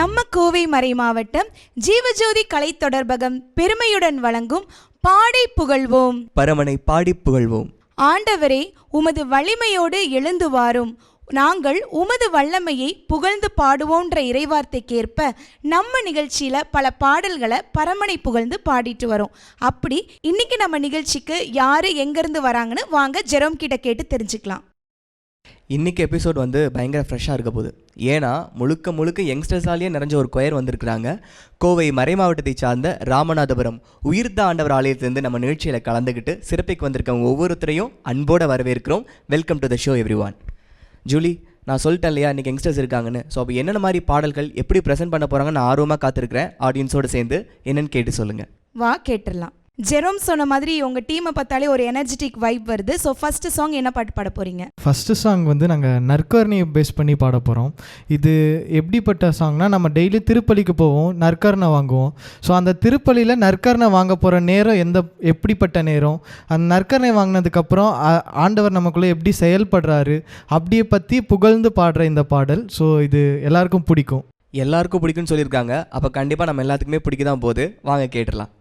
நம்ம கோவை மறை மாவட்டம் ஜீவஜோதி கலை தொடர்பகம் பெருமையுடன் வழங்கும் பாடை புகழ்வோம். பரமனை பாடி புகழ்வோம். ஆண்டவரே உமது வலிமையோடு எழுந்து வாரும். நாங்கள் உமது வல்லமையை புகழ்ந்து பாடுவோன்ற இறைவார்த்தைக்கேற்ப நம்ம நிகழ்ச்சியில் பல பாடல்களை பரமனை புகழ்ந்து பாடிட்டு வரோம். அப்படி இன்னைக்கு நம்ம நிகழ்ச்சிக்கு யாரு எங்கேருந்து வராங்கன்னு வாங்க ஜெரோம் கிட்ட கேட்டு தெரிஞ்சுக்கலாம். இன்னைக்கு எபிசோட் வந்து பயங்கர ஃப்ரெஷ்ஷாக இருக்க போகுது. ஏன்னா முழுக்க முழுக்க யங்ஸ்டர்ஸாலேயே நிறைஞ்ச ஒரு கொயர் வந்திருக்கிறாங்க. கோவை மறை மாவட்டத்தை சார்ந்த ராமநாதபுரம் உயிர்த்த ஆண்டவர் ஆலயத்திலேருந்து நம்ம நிகழ்ச்சியில் கலந்துக்கிட்டு சிறப்பிக்கு வந்திருக்கவங்க ஒவ்வொருத்தரையும் அன்போடு வரவேற்கிறோம். Welcome to the show everyone Julie நான் சொல்லிட்டேன் இல்லையா இன்றைக்கி யங்ஸ்டர்ஸ் இருக்காங்கன்னு. ஸோ அப்போ என்னென்ன மாதிரி பாடல்கள் எப்படி ப்ரெசென்ட் பண்ண போகிறாங்கன்னு நான் ஆர்வமாக காத்திருக்கிறேன். ஆடியன்ஸோடு சேர்ந்து என்னென்னு கேட்டு சொல்லுங்கள் வா கேட்டுடலாம். ஜெரோம் சொன்ன மாதிரி உங்கள் டீமை பார்த்தாலே ஒரு எனர்ஜெட்டிக் வைப் வருது. ஸோ ஃபர்ஸ்ட் சாங் என்ன பாட்டு பாட போறீங்க? ஃபஸ்ட்டு சாங் வந்து நாங்கள் நற்கரணையை பேஸ் பண்ணி பாட போகிறோம் இது எப்படிப்பட்ட சாங்னா நம்ம டெய்லி திருப்பலிக்கு போவோம் நற்கரணை வாங்குவோம். ஸோ அந்த திருப்பலியில் நற்கரணை வாங்க போகிற நேரம் எந்த எப்படிப்பட்ட நேரம்? அந்த நற்கரணை வாங்கினதுக்கப்புறம் ஆண்டவர் நமக்குள்ளே எப்படி செயல்படுறாரு? அப்படியே பற்றி புகழ்ந்து பாடுற இந்த பாடல். ஸோ இது எல்லாருக்கும் பிடிக்கும். எல்லாருக்கும் பிடிக்கும்னு சொல்லியிருக்காங்க. அப்போ கண்டிப்பாக நம்ம எல்லாத்துக்குமே பிடிக்க தான் போகுது. வாங்க கேட்டுடலாம்.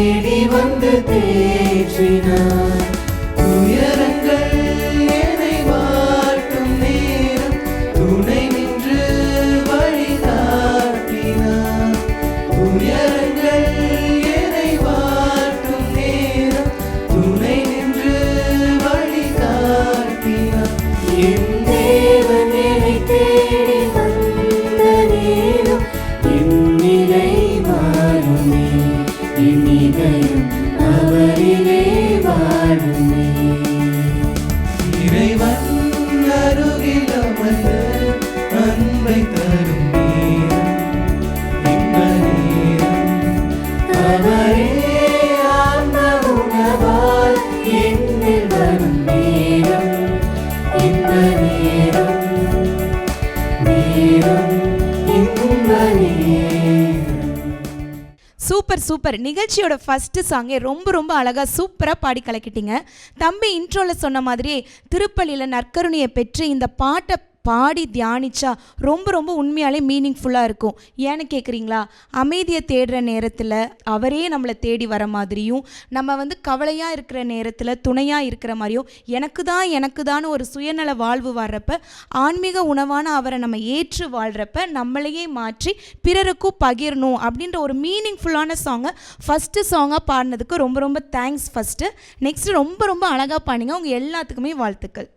தேடி வந்து தேற்றினார். Super super. நிகழ்ச்சியோட ஃபர்ஸ்ட் சாங்கே ரொம்ப ரொம்ப அழகா சூப்பரா பாடி கலக்கிட்டீங்க. தம்பி இன்ட்ரோல சொன்ன மாதிரியே திருப்பள்ளியில் நற்கருணையை பெற்று இந்த பாட்டை பாடி தியானிச்சா ரொம்ப ரொம்ப உண்மையாலே மீனிங்ஃபுல்லாக இருக்கும். ஏன்னு கேட்குறீங்களா அமைதியை தேடுற நேரத்தில் அவரே நம்மளை தேடி வர மாதிரியும் நம்ம வந்து கவலையாக இருக்கிற நேரத்தில் துணையாக இருக்கிற மாதிரியும் எனக்கு தான் எனக்கு தான் ஒரு சுயநல வாழ்வு வர்றப்ப ஆன்மீக உணவான அவரை நம்ம ஏற்று வாழ்கிறப்ப நம்மளையே மாற்றி பிறருக்கும் பகிரணும் அப்படின்ற ஒரு மீனிங்ஃபுல்லான சாங்கை ஃபஸ்ட்டு சாங்காக பாடினதுக்கு ரொம்ப ரொம்ப தேங்க்ஸ் ஃபஸ்ட்டு நெக்ஸ்ட் ரொம்ப ரொம்ப அழகாக பாடிங்க உங்கள் எல்லாத்துக்குமே வாழ்த்துக்கள்.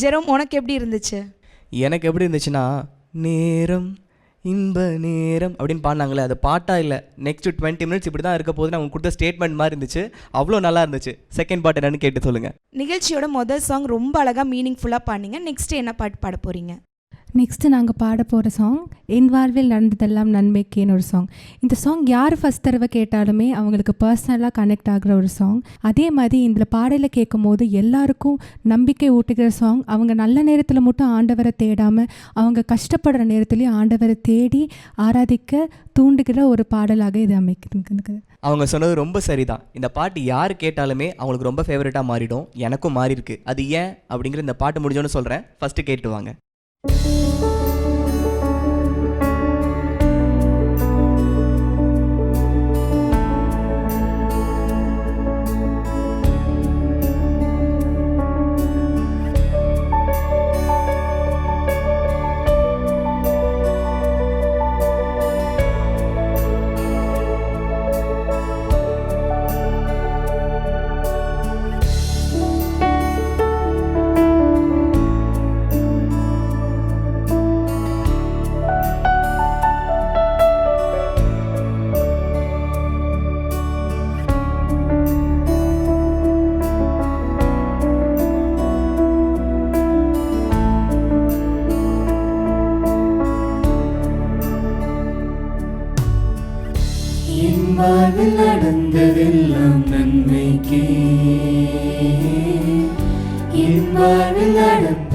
ஜெரோம் உனக்கு எப்படி இருந்துச்சு? எனக்கு எப்படி இருந்துச்சுன்னா நேரம் இன்ப நேரம் அப்படின்னு பாடினாங்களே அது பாட்டாக இல்லை. நெக்ஸ்ட் டுவெண்ட்டி மினிட்ஸ் இப்படி தான் இருக்க போது அவங்க கொடுத்த ஸ்டேட்மெண்ட் மாதிரி இருந்துச்சு. அவ்வளோ நல்லா இருந்துச்சு. செகண்ட் பாட்டு என்னன்னு கேட்டு சொல்லுங்கள் நிகழ்ச்சியோட முதல் சாங் ரொம்ப அழகாக மீனிங்ஃபுல்லாக பாடினீங்க. நெக்ஸ்ட் என்ன பாட்டு பாட போகிறீங்க நெக்ஸ்ட்டு நாங்கள் பாட போகிற சாங் என் வாழ்வில் நடந்ததெல்லாம் நன்மைக்கேன்னு ஒரு சாங் இந்த சாங் யார் ஃபஸ்ட் தடவை கேட்டாலுமே அவங்களுக்கு பர்சனலாக கனெக்ட் ஆகிற ஒரு சாங் அதே மாதிரி இந்த பாடலை கேட்கும் போது எல்லாருக்கும் நம்பிக்கை ஊட்டுகிற சாங் அவங்க நல்ல நேரத்தில் மட்டும் ஆண்டவரை தேடாமல் அவங்க கஷ்டப்படுற நேரத்துலேயும் ஆண்டவரை தேடி ஆராதிக்க தூண்டுகிற ஒரு பாடலாக இது அமைக்கிறது அவங்க சொன்னது ரொம்ப சரிதான். இந்த பாட்டு யார் கேட்டாலுமே அவங்களுக்கு ரொம்ப ஃபேவரட்டாக மாறிடும். எனக்கும் மாறி இருக்கு அது ஏன் அப்படிங்கிற இந்த பாட்டு முடிஞ்சோன்னு சொல்கிறேன் ஃபஸ்ட்டு கேட்டு வாங்க. நடந்ததெல்லாம் நன்மைக்கே. என் நடந்த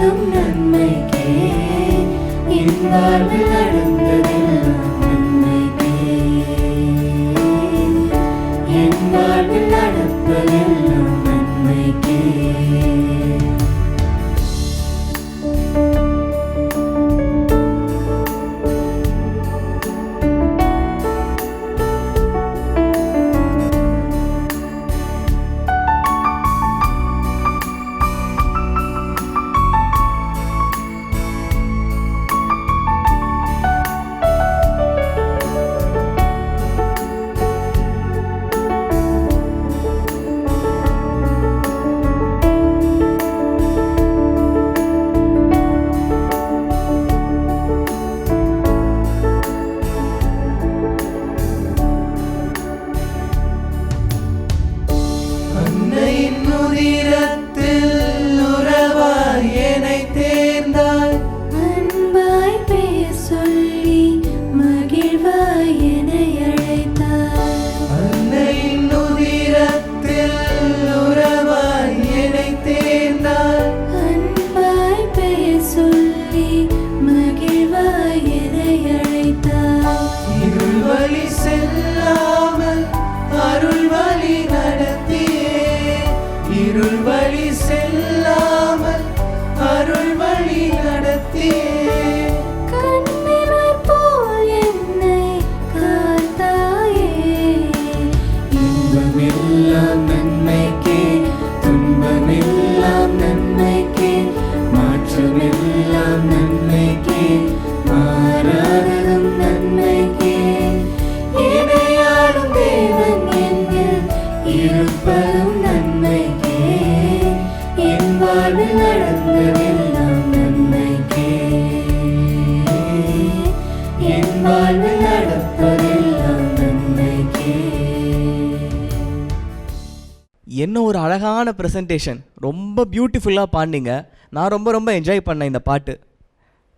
இருப்பதும் நன்மைக்கே. என் வாழ்வில் நடந்ததெல்லாம் ப்ரெசன்டேஷன் ரொம்ப பியூட்டிஃபுல்லாக பாண்டிங்க நான் ரொம்ப ரொம்ப என்ஜாய் பண்ணேன் இந்த பாட்டு.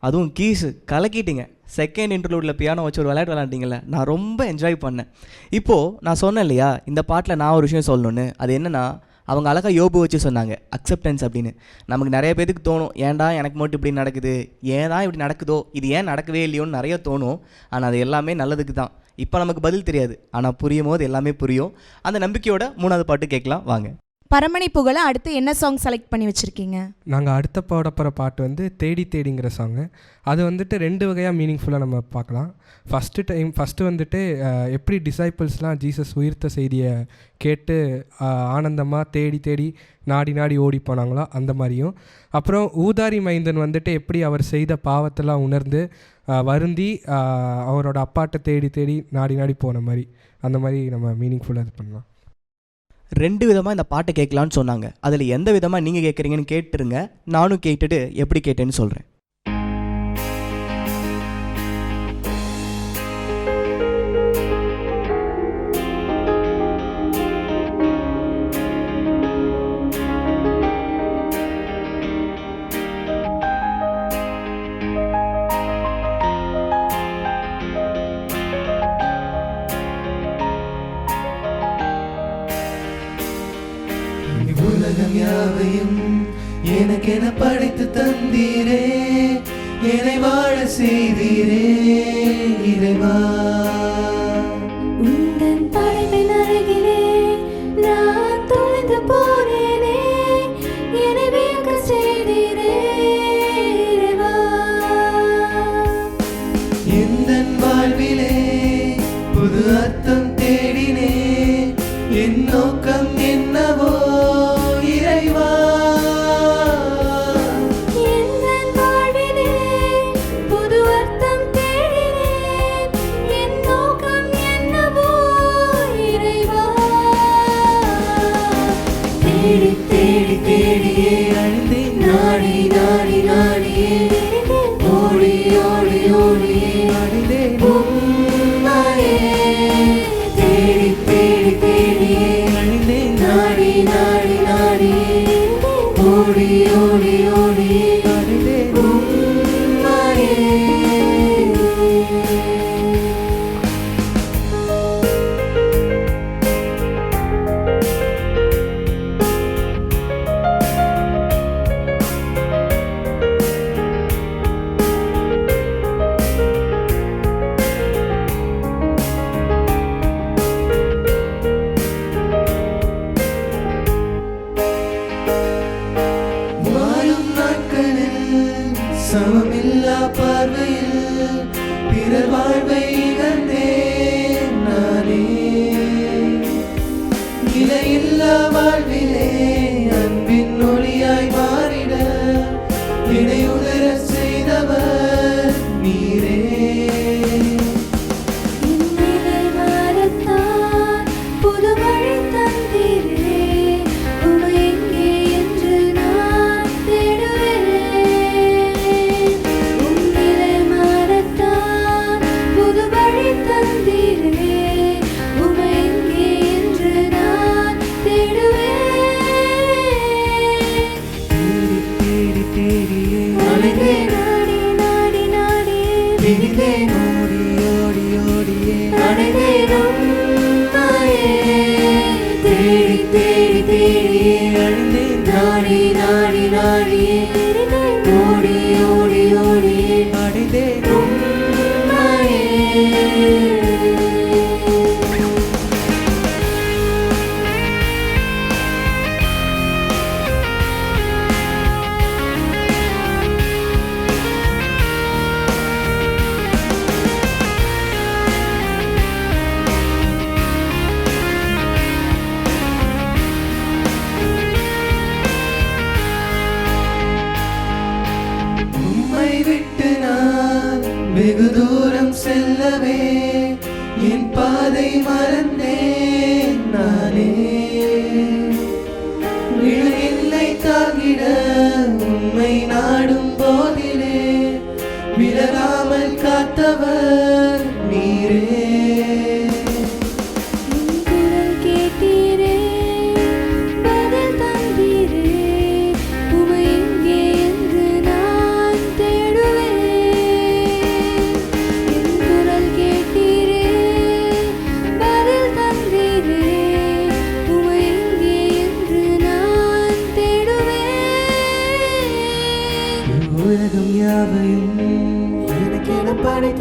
அதுவும் கீஸு கலக்கிட்டீங்க. செகண்ட் இன்டர்லூடில் பியானோ வச்சு ஒரு விளையாட்டு விளாண்டிங்கள நான் ரொம்ப என்ஜாய் பண்ணேன். இப்போது நான் சொன்னேன் இல்லையா இந்த பாட்டில் நான் ஒரு விஷயம் சொல்லணுன்னு அது என்னென்னா அவங்க அழகாக யோபு வச்சு சொன்னாங்க அக்செப்டன்ஸ் அப்படின்னு. நமக்கு நிறைய பேருக்கு தோணும் ஏன்டா எனக்கு மட்டும் இப்படி நடக்குது? ஏன் தான் இப்படி நடக்குதோ? இது ஏன் நடக்கவே இல்லையோன்னு நிறைய தோணும். ஆனால் அது எல்லாமே நல்லதுக்கு தான். இப்போ நமக்கு பதில் தெரியாது. ஆனால் புரியும் போது எல்லாமே புரியும். அந்த நம்பிக்கையோட மூணாவது பாட்டு கேட்கலாம். வாங்க. பரமணி புகழ அடுத்து என்ன சாங் செலக்ட் பண்ணி வச்சுருக்கீங்க? நாங்கள் அடுத்த பாட போகிற பாட்டு வந்து தேடி தேடிங்கிற சாங்கு அது வந்துட்டு ரெண்டு வகையாக மீனிங்ஃபுல்லாக நம்ம பார்க்கலாம். ஃபஸ்ட்டு டைம் ஃபஸ்ட்டு வந்துட்டு எப்படி டிசைப்பிள்ஸ்லாம் ஜீசஸ் உயிர்த்த செய்தியை கேட்டு ஆனந்தமாக தேடி தேடி நாடி நாடி ஓடி போனாங்களோ அந்த மாதிரியும். அப்புறம் ஊதாரி மைந்தன் வந்துட்டு எப்படி அவர் செய்த பாவத்தெல்லாம் உணர்ந்து வருந்தி அவரோட அப்பாட்டை தேடி தேடி நாடி நாடி போன மாதிரி. அந்த மாதிரி நம்ம மீனிங்ஃபுல்லாக இது பண்ணலாம். ரெண்டு விதமாக இந்த பாட்டை கேட்கலான்னு சொன்னாங்க. அதில் எந்த விதமாக நீங்கள் கேட்குறீங்கன்னு கேட்டுருங்க. நானும் கேட்டுட்டு எப்படி கேட்டேன்னு சொல்கிறேன் காத்தவர்.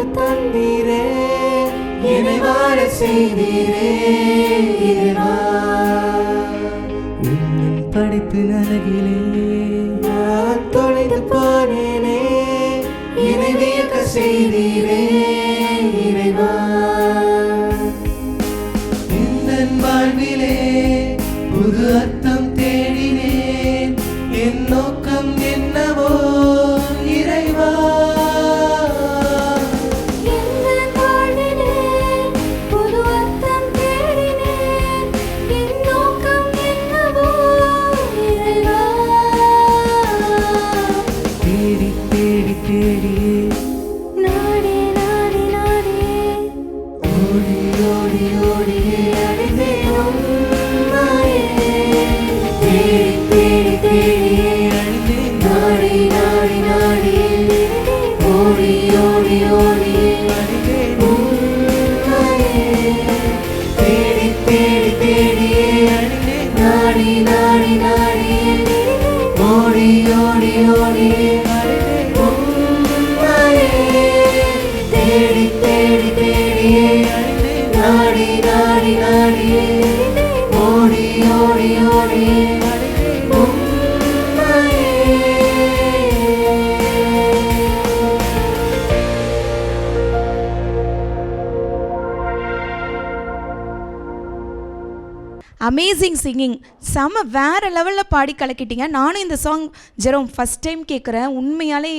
எனக்கு தந்தீரே என்னை வாழ செய்தீரே உன்னின் படைப்பின் அழகிலே நான் தொலைந்து போனேனே இணைவியக்க செய்தீரே இறைவா. சிங்கிங் செம வேற லெவலில் பாடி கலக்கிட்டீங்க. நானும் இந்த சாங் ஜெரோம் ஃபஸ்ட் டைம் கேட்குறேன் உண்மையாலே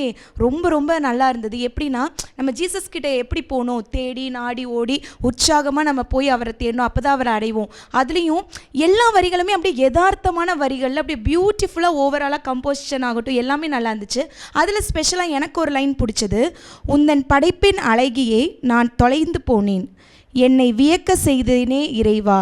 ரொம்ப ரொம்ப நல்லா இருந்தது. எப்படின்னா நம்ம ஜீசஸ் கிட்டே எப்படி போகணும் தேடி நாடி ஓடி உற்சாகமாக நம்ம போய் அவரை தேடணும். அப்போ தான் அவரை அடைவோம். அதுலேயும் எல்லா வரிகளுமே அப்படியே யதார்த்தமான வரிகளில் அப்படியே பியூட்டிஃபுல்லாக ஓவராலாக கம்போசிஷன் ஆகட்டும் எல்லாமே நல்லா இருந்துச்சு. அதில் ஸ்பெஷலாக எனக்கு ஒரு லைன் பிடிச்சது. உந்தன் படைப்பின் அழகியை நான் தொலைந்து போனேன். என்னை வியக்க செய்தேனே இறைவா.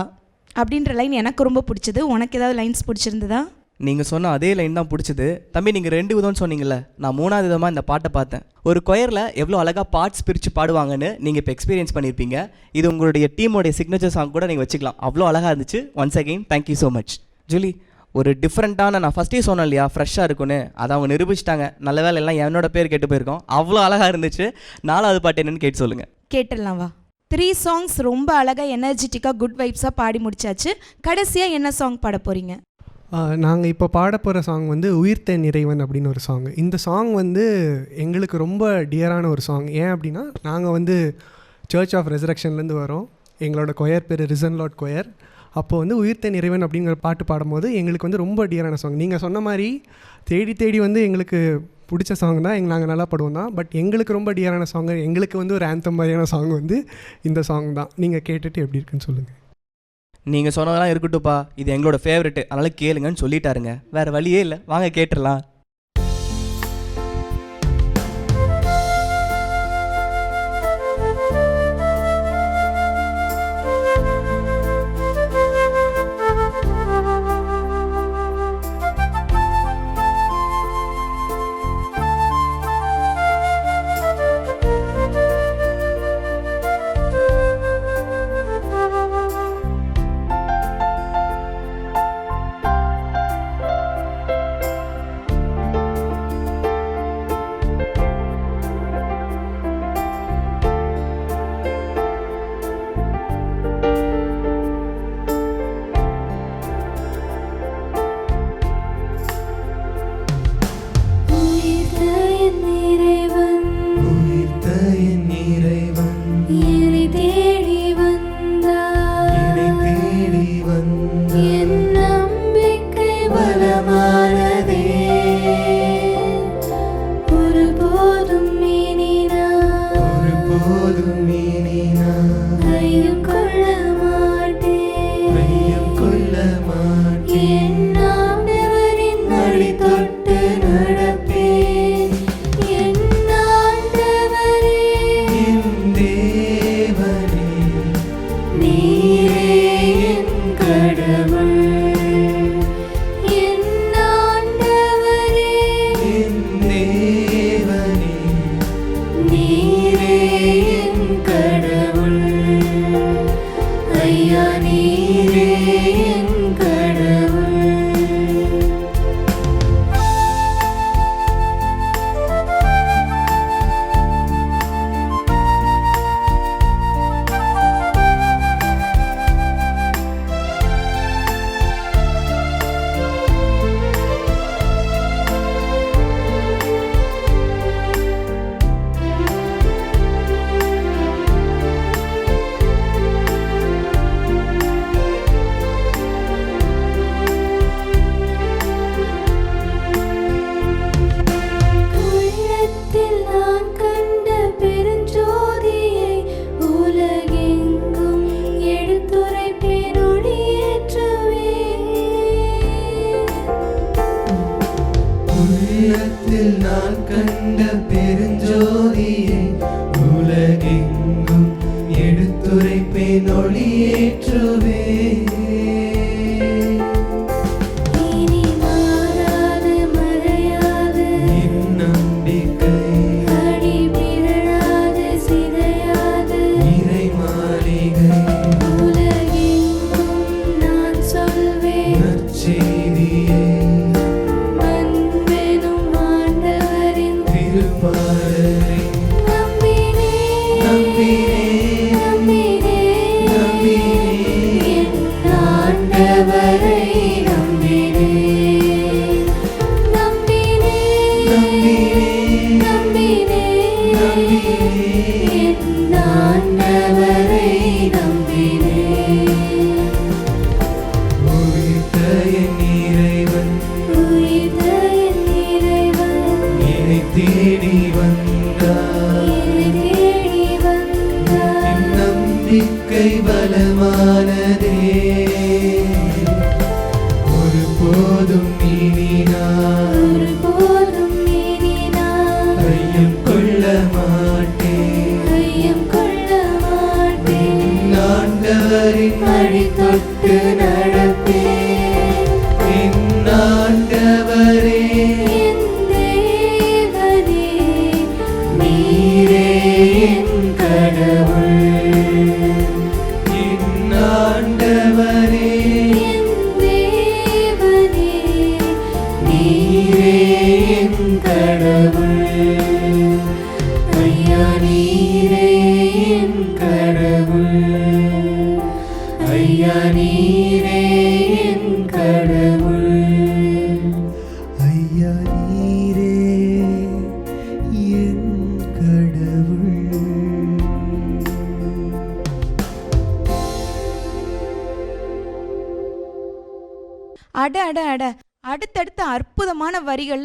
அப்படின்ற லைன் எனக்கு ரொம்ப பிடிச்சது. உனக்கு ஏதாவது லைன்ஸ் பிடிச்சிருந்ததா? நீங்கள் சொன்ன அதே லைன் தான் பிடிச்சது. தம்பி நீங்கள் ரெண்டு விதம்னு சொன்னீங்கல்ல நான் மூணாவது விதமாக இந்த பாட்டை பார்த்தேன். ஒரு கொயரில் எவ்வளோ அழகாக பார்ட்ஸ் பிரித்து பாடுவாங்கன்னு நீங்கள் இப்போ எக்ஸ்பீரியன்ஸ் பண்ணியிருப்பீங்க இது உங்களுடைய டீமோடைய சிக்னேச்சர் சாங் கூட நீங்கள் வச்சுக்கலாம். அவ்வளோ அழகாக இருந்துச்சு. Once again thank you so much Julie ஒரு டிஃப்ரெண்ட்டான நான் ஃபஸ்ட்டே சொன்னேன் இல்லையா ஃப்ரெஷ்ஷாக இருக்குன்னு அதை அவங்க நிரூபிச்சிட்டாங்க. நல்ல வேலை எல்லாம் என்னோட பேர் கேட்டு போயிருக்கோம். அவ்வளோ அழகாக இருந்துச்சு. நாலாவது பாட்டு என்னன்னு கேட்டு சொல்லுங்கள் கேட்டுடலாம் வா. த்ரீ சாங்ஸ் ரொம்ப அழகாக எனர்ஜெட்டிக்காக குட் வைப்ஸாக பாடி முடிச்சாச்சு. கடைசியாக என்ன சாங் பாட போகிறீங்க நாங்கள் இப்போ பாட போகிற சாங் வந்து உயிர்த்த நிறைவன் அப்படின்னு ஒரு சாங் இந்த சாங் வந்து எங்களுக்கு ரொம்ப டியரான ஒரு சாங் ஏன் அப்படின்னா நாங்கள் வந்து சர்ச் ஆஃப் ரெசரக்ஷன்லேருந்து வரோம். எங்களோட கொயர் பேர் ரிசன் லாட் கொயர் அப்போ வந்து உயிர்த்த நிறைவன் அப்படிங்கிற பாட்டு பாடும்போது எங்களுக்கு வந்து ரொம்ப டியரான சாங் நீங்கள் சொன்ன மாதிரி தேடி தேடி வந்து எங்களுக்கு பிடிச்ச சாங் தான் எங்கள் நாங்கள் நல்லா பாடுவோம் தான். பட் எங்களுக்கு ரொம்ப டியரான சாங் எங்களுக்கு வந்து ஒரு ஆந்தம் மாதிரியான சாங் வந்து இந்த சாங் தான். நீங்கள் கேட்டுட்டு எப்படி இருக்குன்னு சொல்லுங்கள் நீங்கள் சொன்னதெல்லாம் இருக்கட்டும்ப்பா. இது எங்களோட ஃபேவரெட்டு அதனால் கேளுங்கன்னு சொல்லிட்டாருங்க. வேறு வழியே இல்லை. வாங்க கேட்டுடலாம்.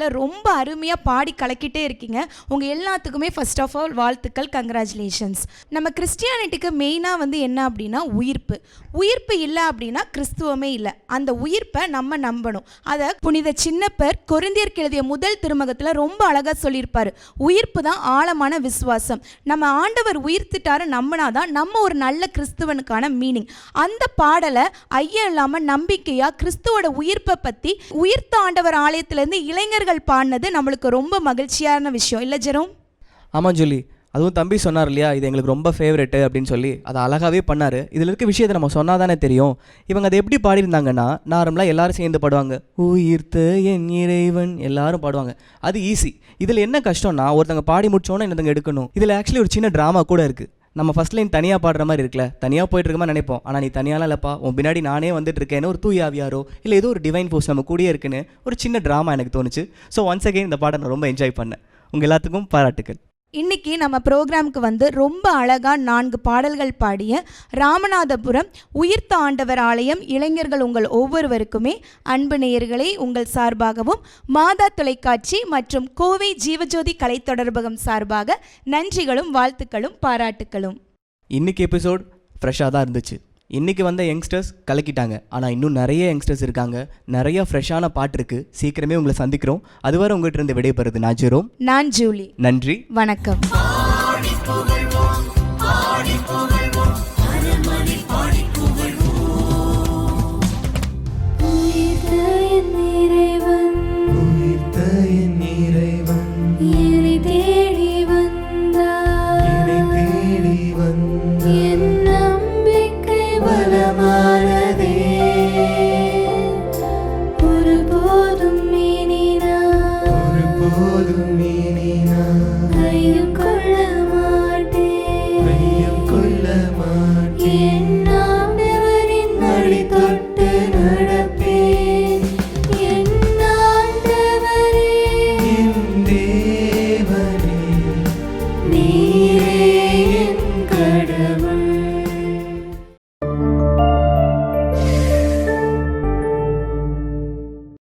ரொம்ப அருமையாக பாடி கலக்கிட்டே இருக்கீங்க. உங்கள் எல்லாத்துக்குமே ஃபர்ஸ்ட் ஆஃப் ஆல் வாழ்த்துக்கள் கங்க்ராச்சுலேஷன்ஸ் நம்ம கிறிஸ்டியானிட்டிக்கு மெயினாக வந்து என்ன அப்படின்னா உயிர்ப்பு. உயிர்ப்பு இல்லை அப்படின்னா கிறிஸ்துவமே இல்லை. அந்த உயிர்ப்பை நம்ம நம்பணும். அதை புனித சின்னப்பர் கொரிந்தியருக்கு எழுதிய முதல் திருமகத்தில் ரொம்ப அழகாக சொல்லியிருப்பார். உயிர்ப்பு தான் ஆழமான விசுவாசம். நம்ம ஆண்டவர் உயிர்த்துட்டாரு நம்பினாதான் நம்ம ஒரு நல்ல கிறிஸ்துவனுக்கான மீனிங் அந்த பாடலை ஐயம் இல்லாமல் நம்பிக்கையாக கிறிஸ்துவோட உயிர்ப்பை பற்றி உயிர்த்த ஆண்டவர் ஆலயத்திலேருந்து இளைஞர்கள் பாடினது நம்மளுக்கு ரொம்ப மகிழ்ச்சியான விஷயம். இல்லை ஜெரோம்? ஆமாம் ஜூலி. அதுவும் தம்பி சொன்னார் இல்லையா இது எங்களுக்கு ரொம்ப ஃபேவரெட்டு அப்படின்னு சொல்லி. அதை அழகாகவே பண்ணார். இதில் இருக்க விஷயத்தை நம்ம சொன்னால் தானே தெரியும். இவங்க அதை எப்படி பாடியிருந்தாங்கன்னா நார்மலாக எல்லாரும் சேர்ந்து பாடுவாங்க. உயிர்த்த என் இறைவன் எல்லாரும் பாடுவாங்க. அது ஈஸி இதில் என்ன கஷ்டம்னா ஒருத்தங்க பாடி முடிச்சோன்னே இன்னொருத்தங்க எடுக்கணும். இதில் ஆக்சுவலி ஒரு சின்ன ட்ராமா கூட இருக்குது நம்ம ஃபர்ஸ்ட் லைன் தனியாக பாடுற மாதிரி இருக்குல்ல? தனியாக போயிட்டு இருக்கமா நினைப்போம். ஆனால் நீ தனியாலாம் இல்லைப்பா. உன் பின்னாடி நானே வந்துட்டு இருக்கேன்னு ஒரு தூயாவியாரோ இல்லை ஏதோ ஒரு டிவைன் ஃபோர்ஸ் நம்ம கூடயே இருக்குன்னு ஒரு சின்ன ட்ராமா எனக்கு தோணுச்சு. ஸோ ஒன்ஸ் அகெயின் இந்த பாட்டை நான் ரொம்ப என்ஜாய் பண்ணேன். உங்கள் எல்லாத்துக்கும் பாராட்டுக்கள். இன்னைக்கு நம்ம ப்ரோக்ராமுக்கு வந்து ரொம்ப அழகாக நான்கு பாடல்கள் பாடிய ராமநாதபுரம் உயிர்த்த ஆண்டவர் ஆலயம் இளைஞர்கள் உங்கள் ஒவ்வொருவருக்குமே அன்பு நேயர்களை உங்கள் சார்பாகவும் மாதா தொலைக்காட்சி மற்றும் கோவை ஜீவஜோதி கலை தொடர்பகம் சார்பாக நன்றிகளும் வாழ்த்துக்களும் பாராட்டுக்களும். இன்னைக்கு எபிசோட் ஃப்ரெஷ்ஷாக தான் இருந்துச்சு. இன்னைக்கு வந்த யங்ஸ்டர்ஸ் கலக்கிட்டாங்க. ஆனால் இன்னும் நிறைய யங்ஸ்டர்ஸ் இருக்காங்க. நிறைய ஃப்ரெஷ்ஷான பாட்டு இருக்குது சீக்கிரமே உங்களை சந்திக்கிறோம். அதுவரை உங்கள்கிட்ட இருந்து விடைபெறுது நான் ஜெரோம். நான் ஜூலி. நன்றி. வணக்கம்.